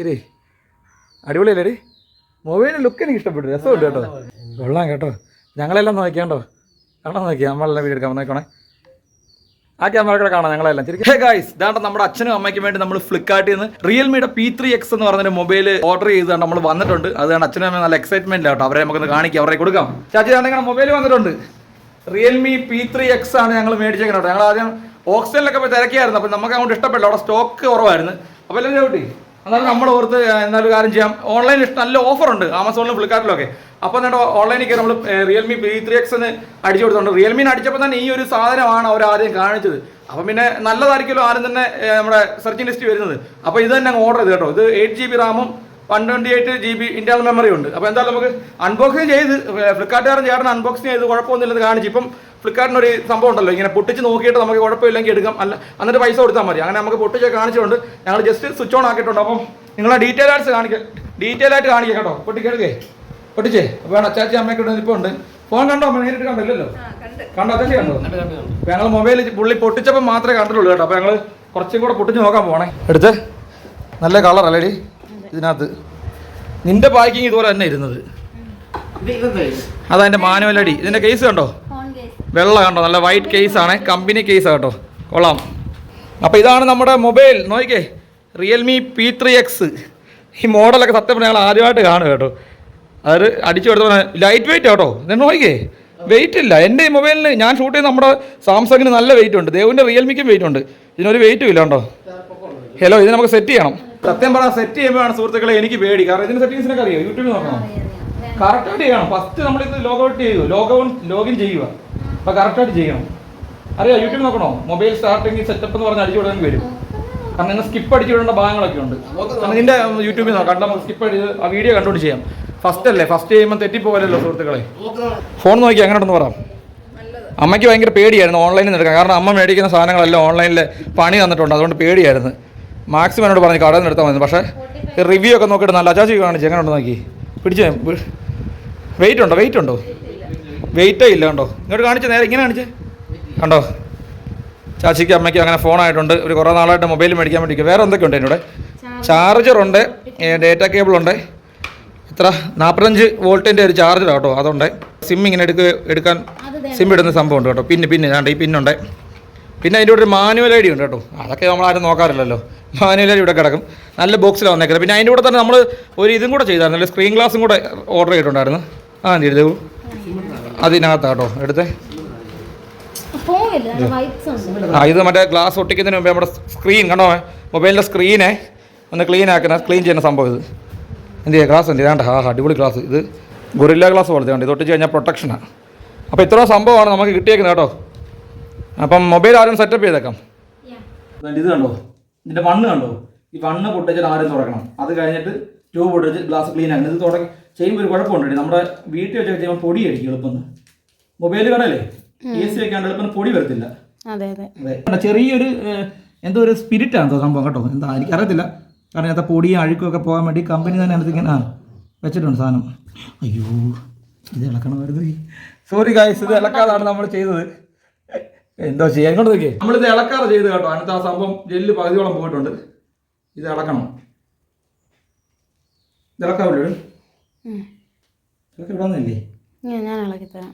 ശരി. അടിപൊളിയല്ലേ മൊബൈലിന്റെ ലുക്ക് എനിക്ക് ഇഷ്ടപ്പെട്ടു. രസമുണ്ട് കേട്ടോ. കൊള്ളാം കേട്ടോ. ഞങ്ങളെല്ലാം നോക്കിയാണ്ടോ കാണാൻ നോക്കി നമ്മളെല്ലാം വീഡിയോ എടുക്കാൻ നോക്കണേ ആ ക്യാമറ കൂടെ കാണാം ഞങ്ങളെല്ലാം. ശരി ഗൈസ് ഇതാണ്ട് നമ്മുടെ അച്ഛനും അമ്മയ്ക്കും വേണ്ടി നമ്മൾ ഫ്ലിപ്കാർട്ടിൽ നിന്ന് റിയൽമിയുടെ പി ത്രീ എക്സ് എന്ന് പറഞ്ഞൊരു മൊബൈൽ ഓർഡർ ചെയ്താണ് നമ്മൾ വന്നിട്ടുണ്ട്. അതുകൊണ്ട് അച്ഛനും അമ്മയും നല്ല എക്സൈറ്റ്മെന്റ് കേട്ടോ അവരെ നമുക്കൊന്ന് കാണിക്കാം. അവരെ കൊടുക്കാം. ചാച്ചി ഞാൻ നിങ്ങളുടെ മൊബൈൽ വന്നിട്ടുണ്ട്. റിയൽമി പി ത്രീ എക്സ് ആണ് ഞങ്ങൾ മേടിച്ചേക്കുന്നത് കേട്ടോ. ഞങ്ങൾ ആദ്യം ഓക്സിജനിലൊക്കെ പോയി തിരക്കിയായിരുന്നു. അപ്പം നമുക്ക് അങ്ങോട്ട് ഇഷ്ടപ്പെട്ടില്ല. അവിടെ സ്റ്റോക്ക് കുറവായിരുന്നു. അപ്പോൾ എല്ലാവരും ചവിട്ടി എന്നാലും നമ്മൾ ഓർത്ത് എന്നാലും കാര്യം ചെയ്യാം. ഓൺലൈനിൽ നല്ല ഓഫർ ഉണ്ട് ആമസോണിലും ഫ്ലിപ്കാർട്ടിലൊക്കെ അപ്പോൾ എന്നിട്ട് ഓൺലൈനിൽ കയറി നമ്മൾ റിയൽമി പി ത്രീ എക്സ് എന്ന് അടിച്ചു കൊടുത്തിട്ടുണ്ട്. റിയൽമിന് അടിച്ചപ്പോൾ തന്നെ ഈ ഒരു സാധനമാണ് അവർ ആദ്യം കാണിച്ചത്. അപ്പം പിന്നെ നല്ലതായിരിക്കുമല്ലോ ആരും തന്നെ നമ്മുടെ സെർച്ചിങ് ലിസ്റ്റ് വരുന്നത്. അപ്പോൾ ഇത് തന്നെ അങ്ങ് ഓർഡർ ചെയ്ത് കേട്ടോ. ഇത് എയ്റ്റ് ജി ബി റാമും one twenty eight G B internal memory ഉണ്ട്. അപ്പോൾ എന്തായാലും നമുക്ക് അൺബോക്സിങ് ചെയ്ത് ഫ്ലിപ്കാർട്ടുകാരൻ ചേട്ടൻ അൺബോക്സിങ് ചെയ്ത് കുഴപ്പമൊന്നുമില്ലെന്ന് കാണിച്ചു. ഇപ്പം ഫ്ലിപ്കാർട്ടിന് ഒരു സംഭവം ഉണ്ടല്ലോ ഇങ്ങനെ പൊട്ടിച്ച് നോക്കിയിട്ട് നമുക്ക് കുഴപ്പമില്ലെങ്കിൽ എടുക്കാം. അല്ല എന്നിട്ട് പൈസ കൊടുത്താൽ മതി. അങ്ങനെ നമുക്ക് പൊട്ടിച്ച് കാണിച്ചിട്ടുണ്ട്. ഞങ്ങൾ ജസ്റ്റ് സ്വിച്ച് ഓൺ ആക്കിയിട്ടുണ്ട്. അപ്പം നിങ്ങളെ ഡീറ്റെയിൽ ആയിട്ട് കാണിക്കാം ഡീറ്റെയിൽ ആയിട്ട് കാണിക്കാം കേട്ടോ. പൊട്ടിക്കെടുക്കേ പൊട്ടിച്ചേ. വേണം അച്ചാച്ചി അമ്മയ്ക്ക് ഇപ്പോൾ ഉണ്ട്. ഫോൺ കണ്ടോ? അമ്മ നേരിട്ട് കണ്ടില്ലല്ലോ? കണ്ടോ. അച്ചാച്ചി കണ്ടോ? ഞങ്ങൾ മൊബൈൽ പുള്ളി പൊട്ടിച്ചപ്പോൾ മാത്രമേ കണ്ടിട്ടുള്ളൂ കേട്ടോ. അപ്പോൾ ഞങ്ങൾ കുറച്ചും കൂടെ പൊട്ടിച്ച് നോക്കാൻ പോകണേ എടുത്ത്. നല്ല കളർ അല്ലേടി ഇതിനകത്ത്. നിന്റെ പാക്കിങ് ഇതുപോലെ തന്നെ ഇരുന്നത്. അതാ എന്റെ മാനുവൽ അടി ഇതിന്റെ കേസ് കണ്ടോ? വെള്ള കണ്ടോ? നല്ല വൈറ്റ് കേസ് ആണ്. കമ്പനി കേസ് കേട്ടോ. കൊള്ളാം. അപ്പോൾ ഇതാണ് നമ്മുടെ മൊബൈൽ. നോക്കിക്കേ. റിയൽമി പി ത്രീ എക്സ് ഈ മോഡലൊക്കെ സത്യം പറഞ്ഞാൽ ഞങ്ങൾ ആദ്യമായിട്ട് കാണുക കേട്ടോ. അത് അടിച്ചു കൊടുത്ത ലൈറ്റ് വെയിറ്റ് കേട്ടോ. ഇത് നോക്കിക്കേ. വെയിറ്റ് ഇല്ല. എന്റെ ഈ മൊബൈലിന് ഞാൻ ഷൂട്ട് ചെയ്യുന്ന നമ്മുടെ സാംസങ്ങിന് നല്ല വെയിറ്റ് ഉണ്ട്. ദേവിന്റെ റിയൽമിക്കും വെയിറ്റ് ഉണ്ട്. ഇതിനൊരു വെയിറ്റും ഇല്ല കേട്ടോ. ഹലോ ഇത് നമുക്ക് സെറ്റ് ചെയ്യണം. സത്യം പറഞ്ഞാൽ സെറ്റ് ചെയ്യുമ്പോഴാണ് സുഹൃത്തുക്കളെ എനിക്ക് പേടി. കാരണം ഇതിന്റെ സെറ്റിങ്സിനൊക്കെ അറിയാം യൂട്യൂബിൽ നോക്കണം. കറക്റ്റായിട്ട് ചെയ്യണം. ഫസ്റ്റ് നമ്മളിത് ലോഗൗട്ട് ഔട്ട് ചെയ്യുക ലോഗ് ഔൺ ലോഗിൻ ചെയ്യുക. അപ്പോൾ കറക്റ്റായിട്ട് ചെയ്യണം. അറിയാം? യൂട്യൂബ് നോക്കണോ? മൊബൈൽ സ്റ്റാർട്ടിങ് സെറ്റപ്പ് എന്ന് പറഞ്ഞ് അടിച്ചു വിടാൻ വരും. കാരണം നിങ്ങൾ സ്കിപ്പ് അടിച്ചു വിടേണ്ട ഭാഗങ്ങളൊക്കെ ഉണ്ട്. കാരണം നിന്റെ യൂട്യൂബിൽ നോക്കാം. നമുക്ക് സ്കിപ്പ് അടിച്ച് ആ വീഡിയോ കണ്ടുകൊണ്ട് ചെയ്യാം. ഫസ്റ്റ് അല്ലേ? ഫസ്റ്റ് ചെയ്യുമ്പോൾ തെറ്റിപ്പോകലല്ലോ സുഹൃത്തുക്കളെ. ഫോൺ നോക്കി എങ്ങനെ ഉണ്ടെന്ന് പറയാം അമ്മയ്ക്ക് ഭയങ്കര പേടിയായിരുന്നു ഓൺലൈനിൽ നിന്ന് കാരണം അമ്മ മേടിക്കുന്ന സാധനങ്ങളെല്ലാം ഓൺലൈനിൽ പണി തന്നിട്ടുണ്ട്. അതുകൊണ്ട് പേടിയായിരുന്നു. മാക്സിമം എന്നോട് പറഞ്ഞു കടയിൽ നിന്ന് എടുത്താൽ മതി. പക്ഷേ റിവ്യൂ ഒക്കെ നോക്കിയിട്ട് നല്ല അച്ചാച്ചി കാണിച്ചു എങ്ങനെ ഉണ്ടോ നോക്കി. പിടിച്ചു? വെയിറ്റ് ഉണ്ടോ? വെയിറ്റ് ഉണ്ടോ? വെയിറ്റേ ഇല്ല കണ്ടോ? ഇങ്ങോട്ട് കാണിച്ചേ നേരെ ഇങ്ങനെ കാണിച്ചേ. കണ്ടോ? ചാച്ചിക്ക് അമ്മയ്ക്ക് അങ്ങനെ ഫോണായിട്ടുണ്ട് ഒരു കുറേ നാളായിട്ട് മൊബൈൽ മേടിക്കാൻ വേണ്ടി വേറെ എന്തൊക്കെ എന്തൊക്കെയുണ്ട് എന്നോട് ചാർജറുണ്ട് ഡേറ്റ കേബിളുണ്ട് ഇത്ര നാൽപ്പത്തഞ്ച് വോൾട്ടിന്റെ ഒരു ചാർജർ കേട്ടോ അതുണ്ട്. സിം ഇങ്ങനെ എടുക്ക എടുക്കാൻ സിം ഇടുന്ന സംഭവം ഉണ്ട് കേട്ടോ. പിന്നെ പിന്നെ ഞാൻ ഈ പിന്നുണ്ട് പിന്നെ അതിന്റെ കൂടെ ഒരു മാനുവൽ ഐ ഡി ഉണ്ട് കേട്ടോ. അതൊക്കെ നമ്മൾ ആരും നോക്കാറില്ലല്ലോ. മാനുവൽ ഐ ഡി ഇവിടെ കിടക്കും. നല്ല ബോക്സിലാണ് വന്നേക്കുന്നത്. പിന്നെ അതിന്റെ കൂടെ തന്നെ നമ്മൾ ഒരു ഇതും കൂടെ ചെയ്തായിരുന്നു. സ്ക്രീൻ ഗ്ലാസും കൂടെ ഓർഡർ ചെയ്തിട്ടുണ്ടായിരുന്നു. ആ എന്ത് ചെയ്തു അതിനകത്താട്ടോ എടുത്തേ. പോവില്ല? വൈബ്സ് ഉണ്ട്. ആ ഇത് മറ്റേ ഗ്ലാസ് ഒട്ടിക്കുന്നതിന് മുമ്പേ നമ്മുടെ സ്ക്രീൻ കണ്ടോ? മൊബൈലിന്റെ സ്ക്രീനെ ഒന്ന് ക്ലീൻ ആക്കുന്ന ക്ലീൻ ചെയ്യുന്ന സംഭവം ഇത്. എന്ത് ചെയ്യുക ഗ്ലാസ് എന്ത് ചെയ്യാണ്ട്? ആ അടിപൊളി ഗ്ലാസ് ഇത് ഗൊറില്ല ഗ്ലാസ് പോലത്തെ ഉണ്ട് ഇത് ഒട്ടിച്ച് കഴിഞ്ഞാൽ പ്രൊട്ടക്ഷനാണ് അപ്പോൾ ഇത്ര സംഭവമാണ് നമുക്ക് കിട്ടിയേക്കുന്നത് കേട്ടോ. അപ്പം മൊബൈൽ ആരും സെറ്റപ്പ് ചെയ്തേക്കാം. ഇത് കണ്ടോ? ഇതിന്റെ മണ്ണ് കണ്ടോ? ഈ മണ്ണ് പൊട്ടിച്ചിട്ട് ആരും തുടക്കണം അത് കഴിഞ്ഞിട്ട് ട്യൂബ് പൊട്ടിച്ച് ഗ്ലാസ് ക്ലീൻ ആക്കണം. ഇത് തുടങ്ങി ചെയ്യുമ്പോൾ ഒരു കുഴപ്പമുണ്ട്. നമ്മുടെ വീട്ടിൽ വെച്ചൊക്കെ ചെയ്യുമ്പോൾ പൊടി അടിക്കും എളുപ്പം മൊബൈൽ കടല്ലേ എ സി വെക്കാണ്ട് എളുപ്പം പൊടി വരത്തില്ല. അതെ അതെ. അതെ. ചെറിയൊരു എന്തോ ഒരു സ്പിരിറ്റ് ആണ് സംഭവം കേട്ടോ. എന്താ എനിക്കറിയത്തില്ല. കാരണം ഇതിനകത്ത് പൊടിയും അഴുക്കും ഒക്കെ പോകാൻ വേണ്ടി കമ്പനി തന്നെ അതിനകത്ത് ഇങ്ങനെ ആ വെച്ചിട്ടുണ്ട് സാധനം. അയ്യോ ഇത് ഇളക്കണമായിരുന്നു സോറി ഗായ്സ് ഇത് ഇളക്കാതാണ് നമ്മൾ ചെയ്തത്. എന്തോ ചെയ്യാൻ കൊണ്ട് നോക്കിയേ. നമ്മളിത് ഇളക്കാറ് ചെയ്ത് കേട്ടോ. അതിനകത്ത് ആ സംഭവം ജെല്ല് പകുതിയോളം പോയിട്ടുണ്ട്. ഇത് ഇളക്കണം. ഇത് ഇളക്കാവില്ലേ ഞാൻ ഇളക്കി തരാം.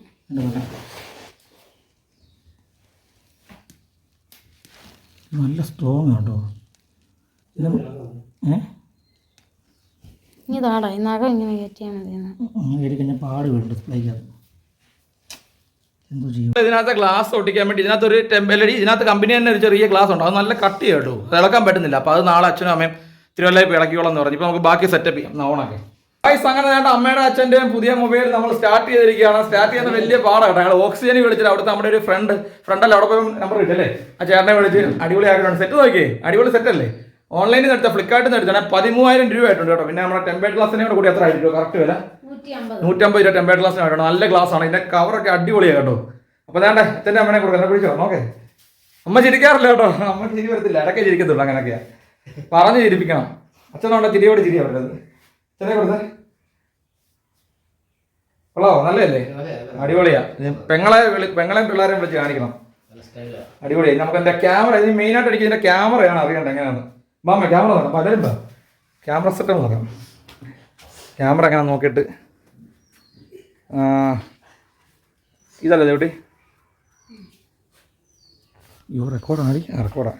നല്ല സ്ട്രോങ് കേട്ടോ ഏ? ഇനി താടാ ഈ നഖം ഇങ്ങനെ കയറ്റിയാൽ മതി കഴിഞ്ഞാൽ പാട് ഡിസ്പ്ലേക്കകത്ത് ചെയ്യും? ഇതിനകത്ത് ഗ്ലാസ് ഒട്ടിക്കാൻ വേണ്ടി ഇതിനകത്ത് ഒരു ടെമ്പലടി ഇതിനകത്ത് കമ്പനി തന്നെ ഒരു ചെറിയ ഗ്ലാസ് ഉണ്ട്. അത് നല്ല കട്ടി കേട്ടോ അത് ഇളക്കാൻ പറ്റുന്നില്ല. അപ്പോൾ അത് നാളെ അച്ഛനും അമ്മയും തിരുവല്ലയിൽ ഇളക്കിയോളം എന്ന് പറഞ്ഞു. ഇപ്പോൾ നമുക്ക് ബാക്കി സെറ്റപ്പ് ചെയ്യാം. ഓണാക്കി. ഗൈസ് അങ്ങനെ വേണ്ട അമ്മയുടെ അച്ഛന്റെയും പുതിയ മൊബൈൽ നമ്മൾ സ്റ്റാർട്ട് ചെയ്തിരിക്കുകയാണ്. സ്റ്റാർട്ട് ചെയ്യുന്ന വലിയ പാടാണ്. ഞങ്ങൾ ഓക്സിജൻ വിളിച്ചിട്ട് അവിടുത്തെ നമ്മുടെ ഒരു ഫ്രണ്ട് ഫ്രണ്ടല്ല അവിടെ പോയി നമ്പർ കിട്ടല്ലേ ആ ചേട്ടനെ വിളിച്ച് അടിപൊളിയാക്കിയിട്ടുണ്ട്. സെറ്റ് നോക്കിയേ? അടിപൊളി സെറ്റ് അല്ലേ? ഓൺലൈനിൽ നിന്ന് എടുത്ത ഫ്ലിപ്കാർട്ടിൽ നിന്ന് എടുത്താണ് പതിമൂവായിരം രൂപ ആയിട്ടുണ്ട് കേട്ടോ. പിന്നെ നമ്മുടെ ടെമ്പേർഡ് ഗ്ലാസിനെ കൂടെ കൂടി എത്ര ആയിരിക്കും കറക്റ്റ് വില? നൂറ്റമ്പത് രൂപ ടെമ്പേർഡ് ഗ്ലാസിന് ആയിട്ടുണ്ട്. നല്ല ഗ്ലാസ് ആണ്. ഇതിന്റെ കവറൊക്കെ അടിപൊളിയാണ് കേട്ടോ. അപ്പോൾ വേണ്ട അച്ഛന്റെ അമ്മനെ കൊടുക്കാൻ പിടിച്ചോ? നോക്കേ. അമ്മ ചിരിക്കാറില്ല കേട്ടോ. അമ്മ ചിരി വരത്തില്ല. ഇടയ്ക്കേ ചിരിക്കത്തുള്ളൂ അങ്ങനെയൊക്കെയാ. പറഞ്ഞ് ചിരിപ്പിക്കണം. അച്ഛനോണ്ട ചിരിയോട് ചിരിയാ വരുന്നത്. അച്ഛനെ കൊടുത്തേ. കൊള്ളാവോ? നല്ലതല്ലേ? അടിപൊളിയാ. ഇത് പെങ്ങളെ വിളി പെങ്ങളെയും പിള്ളേരെയും വിളിച്ച് കാണിക്കണം. അടിപൊളിയായി നമുക്ക് എന്റെ ക്യാമറ? ഇതിന് മെയിനായിട്ട് അടിക്കുന്നതിന്റെ ക്യാമറയാണ് അറിയേണ്ടത് എങ്ങനെയാണ് മാമ ക്യാമറ നോക്കാം. പലരും ക്യാമറ സെറ്റ് നോക്കാം. ക്യാമറ എങ്ങനെ നോക്കിയിട്ട്? ആ, ഇതല്ലേ ദേവട്ടി? യോ റെക്കോർഡാണ് റെക്കോർഡാ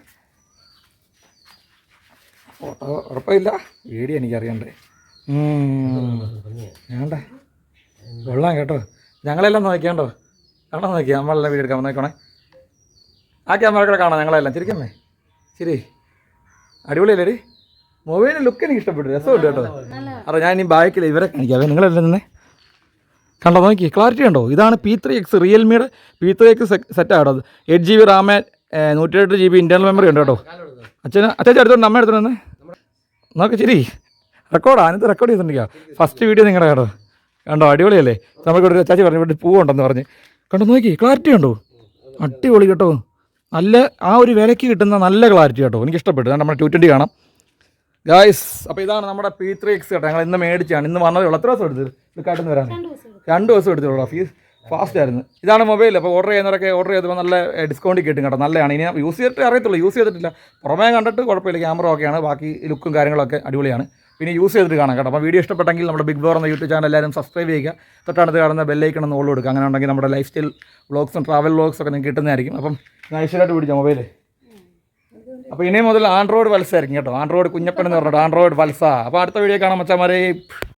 ഫോട്ടോ ഉറപ്പില്ല. വീഡിയോ എനിക്കറിയണ്ടേ. വേണ്ടേ. കൊള്ളാം കേട്ടോ. ഞങ്ങളെല്ലാം നോക്കിയാണ്ടോ കാണാൻ നോക്കി നമ്മളെല്ലാം വീഡിയോ എടുക്കാൻ നോക്കണേ ആ ക്യാമറ കൂടെ കാണാം ഞങ്ങളെല്ലാം. ചിരിക്കുന്നേ? ശരി അടിപൊളിയല്ലേ ഡി മൊബൈലിന്റെ ലുക്ക് എനിക്ക് ഇഷ്ടപ്പെട്ടു. രസമുണ്ട് കേട്ടോ. അറിയാം ഞാൻ ഇനി ബാക്കിൽ ഇവരെ കാണിക്കാം. നിങ്ങളെല്ലാം തന്നെ കണ്ടോ നോക്കി. ക്ലാരിറ്റി ഉണ്ടോ ഇതാണ് പി ത്രീ എക്സ് റിയൽമിയുടെ പി ത്രീ എക്സ് സെറ്റ് ആട്ടോ അത് എയ്റ്റ് ജി ബി റാമ നൂറ്റി എട്ട് ജി ബി ഇന്റർണൽ മെമ്മറി ഉണ്ട് കേട്ടോ. അച്ഛന് അച്ഛൻ എടുത്തോണ്ട് അമ്മ എടുത്തോണ്ട് നോക്കി ശരി റെക്കോർഡാ ഇത് റെക്കോർഡ് ചെയ്തിട്ടുണ്ടെങ്കിൽ ഫസ്റ്റ് വീഡിയോ നിങ്ങളുടെ കേട്ടോ. കണ്ടോ? അടിപൊളിയല്ലേ? നമുക്ക് ഇവിടെ ചാച്ചി പറഞ്ഞു ഇവിടെ പൂവുണ്ടെന്ന് പറഞ്ഞ്. കണ്ടോ നോക്കി ക്ലാരിറ്റി ഉണ്ടോ അടിപൊളി കേട്ടോ. നല്ല ആ ഒരു വിലയ്ക്ക് കിട്ടുന്ന നല്ല ക്ലാരിറ്റി കേട്ടോ. എനിക്ക് ഇഷ്ടപ്പെട്ടു ഞാൻ നമ്മുടെ ടു ട്വന്റി കാണാം. ഗായ്സ് അപ്പോൾ ഇതാണ് നമ്മുടെ പി ത്രീ എക്സ് കേട്ടോ. ഞങ്ങൾ ഇന്ന് മേടിച്ചാണ്. ഇന്ന് വന്നതേ ഉള്ളൂ എത്ര ദിവസം എടുത്തത് ഫ്ലിപ്കാർട്ടിൽ വരാൻ? രണ്ട് ദിവസം എടുത്തുള്ളൂ ഫീസ് ഫാസ്റ്റ് ആയിരുന്നു. ഇതാണ് മൊബൈൽ അപ്പോൾ ഓർഡർ ചെയ്യുന്നവരൊക്കെ ഓർഡർ ചെയ്തപ്പോൾ നല്ല ഡിസ്കൗണ്ട് കിട്ടും കേട്ടോ. നല്ലതാണ്. ഇനി യൂസ് ചെയ്തിട്ട് അറിയത്തുള്ളൂ. യൂസ് ചെയ്തിട്ടില്ല. പുറമേ കണ്ടിട്ട് കുഴപ്പമില്ല. ക്യാമറ ഒക്കെയാണ് ബാക്കി ലുക്കും കാര്യങ്ങളൊക്കെ അടിപൊളിയാണ്. പിന്നെ യൂസ് ചെയ്തിട്ട് കാണാം കേട്ടോ. അപ്പോൾ വീഡിയോ ഇഷ്ടപ്പെട്ടെങ്കിൽ നമ്മുടെ ബിഗ് ബോർ എന്ന യൂട്യൂബ് ചാനൽ എല്ലാവരും സബ്സ്ക്രൈബ് ചെയ്യുക. തൊട്ടടുത്ത് കാണുന്ന ബെല്ലൈക്കൺ ഒന്ന് ഓൾ കൊടുക്കുക. അങ്ങനെ ഉണ്ടെങ്കിൽ നമ്മുടെ ലൈഫ് സ്റ്റൈൽ വ്ളോഗ്സും ട്രാവൽ വ്ളോഗ്സ് ഒക്കെ നിങ്ങൾക്ക് കിട്ടുന്നതായിരിക്കും. അപ്പം നൈസായിട്ട് പിടിച്ചോ മൊബൈൽ അപ്പോൾ ഇനി മുതൽ ആൻഡ്രോയിഡ് വത്സ ആയിരിക്കും കേട്ടോ. ആൻഡ്രോയിഡ് കുഞ്ഞപ്പൻ എന്ന് പറഞ്ഞിട്ട് ആൻഡ്രോയിഡ് വത്സ. അപ്പോൾ അടുത്ത വീഡിയോ കാണാൻ മച്ചാമാരെ.